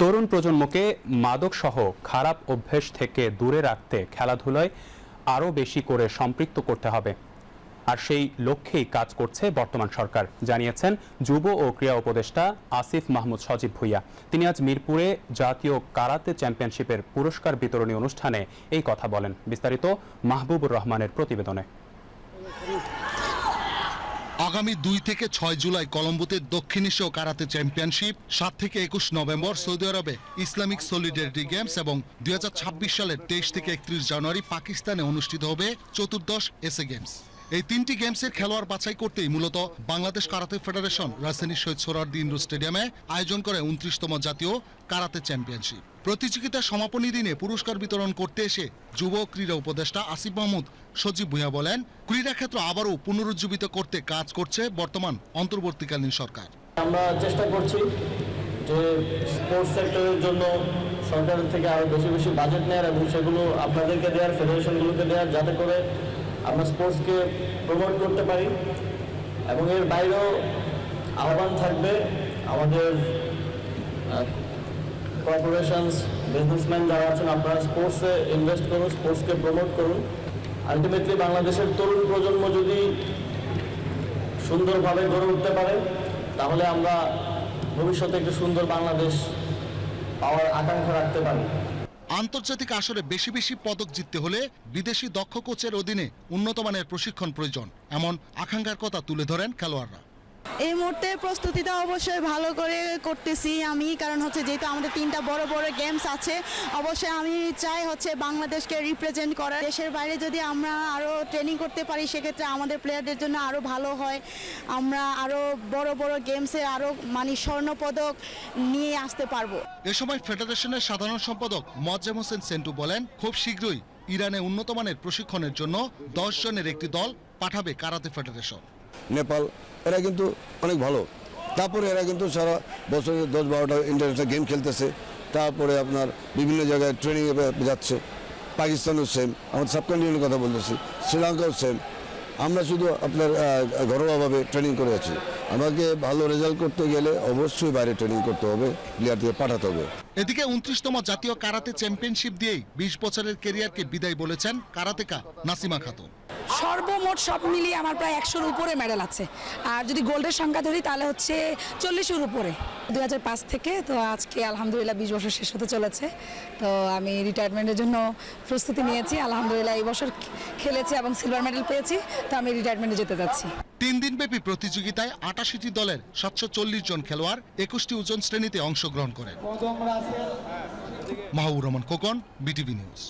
তরুণ প্রজন্মকে মাদকসহ খারাপ অভ্যেস থেকে দূরে রাখতে খেলাধুলায় আরও বেশি করে সম্পৃক্ত করতে হবে। আর সেই লক্ষ্যেই কাজ করছে বর্তমান সরকার, জানিয়েছেন যুব ও ক্রীড়া উপদেষ্টা আসিফ মাহমুদ সজীব ভুইয়া। তিনি আজ মিরপুরে জাতীয় কারাতে চ্যাম্পিয়নশিপের পুরস্কার বিতরণী অনুষ্ঠানে এই কথা বলেন। বিস্তারিত মাহবুবুর রহমানের প্রতিবেদনে। আগামী দুই থেকে ছয় জুলাই কলম্বোতে দক্ষিণ এশীয় কারাতে চ্যাম্পিয়নশিপ, সাত থেকে একুশ নভেম্বর সৌদি আরবে ইসলামিক সলিডারিটি গেমস এবং দুই হাজার ছাব্বিশ সালের তেইশ থেকে একত্রিশ জানুয়ারি পাকিস্তানে অনুষ্ঠিত হবে চতুর্দশ এসএ গেমস। এই তিনটি গেমসের খেলোয়াড় বাছাই করতেই মূলত বাংলাদেশ কারাতে ফেডারেশন রাজধানীর শহীদ সোহরাওয়ার্দী ইন্ডোর স্টেডিয়ামে আয়োজন করে উনত্রিশতম জাতীয় কারাতে চ্যাম্পিয়নশিপ। প্রতিযোগিতার সমাপনী দিনে পুরস্কার বিতরণ করতে এসে যুব ক্রীড়া উপদেষ্টা আসিফ মাহমুদ সজীব ভূঁইয়া বলেন ক্রীড়া ক্ষেত্র আবারও পুনরুজ্জীবিত করতে কাজ করছে বর্তমান অন্তর্বর্তীকালীন সরকার। আমরা চেষ্টা করছি যে স্পোর্টস সেক্টরের জন্য সরকারের থেকে আরও বেশি বেশি বাজেট নেওয়ার এবং সেগুলো আপনাদেরকে দেওয়ার ফেডারেশনগুলোকে দেওয়ার, যাতে করে আমরা স্পোর্টসকে প্রমোট করতে পারি এবং এর বাইরেও আহ্বান থাকবে আমাদের কর্পোরেশনস বিজনেসম্যান যারা আছেন, আপনারা স্পোর্টসে ইনভেস্ট করুন স্পোর্টসকে প্রমোট করুন। আলটিমেটলি বাংলাদেশের তরুণ প্রজন্ম যদি সুন্দরভাবে গড়ে উঠতে পারে, তাহলে আমরা ভবিষ্যতে একটি সুন্দর বাংলাদেশ পাওয়ার আকাঙ্ক্ষা রাখতে পারি। আন্তর্জাতিক আসরে বেশি বেশি পদক জিততে হলে বিদেশি দক্ষ কোচের অধীনে উন্নতমানের প্রশিক্ষণ প্রয়োজন, এমন আকাঙ্ক্ষার কথা তুলে ধরেন খেলোয়াড়রা। এই মুহূর্তে প্রস্তুতিটা অবশ্যই ভালো করে করতেছি আমি, কারণ হচ্ছে যেহেতু আমাদের তিনটা বড় বড় গেমস আছে, অবশ্যই আমি চাই হচ্ছে বাংলাদেশকে রিপ্রেজেন্ট করার। দেশের বাইরে যদি আমরা আরও ট্রেনিং করতে পারি, সেক্ষেত্রে আমাদের প্লেয়ারদের জন্য আরও ভালো হয়। আমরা আরও বড় বড় গেমসে আরও মানে স্বর্ণপদক নিয়ে আসতে পারব। এ সময় ফেডারেশনের সাধারণ সম্পাদক মোয়াজ্জেম হোসেন সেন্টু বলেন, খুব শীঘ্রই ইরানে উন্নত মানের প্রশিক্ষণের জন্য দশ জনের একটি দল পাঠাবে কারাতে ফেডারেশন নেপাল, এরা কিন্তু অনেক ভালো। তারপরে এরা কিন্তু সারা বছরে দশ বারোটা ইন্টারন্যাশনাল গেম খেলতেছে। তারপরে আপনার বিভিন্ন জায়গায় ট্রেনিংয়ে যাচ্ছে। পাকিস্তানও সেম আমাদের সাবকন্টিনেন্টের কথা বলতেছি, শ্রীলঙ্কাও সেম আমরা শুধু আপনার ঘরোয়াভাবে ট্রেনিং করে আছি। আমাকে ভালো রেজাল্ট করতে গেলে অবশ্যই বাইরে ট্রেনিং করতে হবে প্লেয়ারদের পাঠাতে হবে। এদিকে উনত্রিশতম জাতীয় কারাতে চ্যাম্পিয়নশিপ দিয়েই বিশ বছরের কেরিয়ারকে বিদায় বলেছেন কারাতেকা নাসিমা খাতুন। সর্বমোট সব মিলিয়ে আমার প্রায় একশোর উপরে মেডেল আছে। আর যদি গোল্ডের সংখ্যা ধরি, তাহলে হচ্ছে চল্লিশের উপরে। দু হাজার পাঁচ থেকে তো আজকে আলহামদুলিল্লাহ বিশ বছর শেষ হতে চলেছে। তো আমি রিটায়ারমেন্টের জন্য প্রস্তুতি নিয়েছি। আলহামদুলিল্লাহ এই বছর খেলেছি এবং সিলভার মেডেল পেয়েছি। তো আমি রিটায়ারমেন্টে যেতে যাচ্ছি। তিন দিনব্যাপী প্রতিযোগিতায় আটাশিটি দলের সাতশো চল্লিশ জন খেলোয়াড় একুশটি ওজন শ্রেণীতে অংশগ্রহণ করেন। Mahbur Rahman Khokon BTV news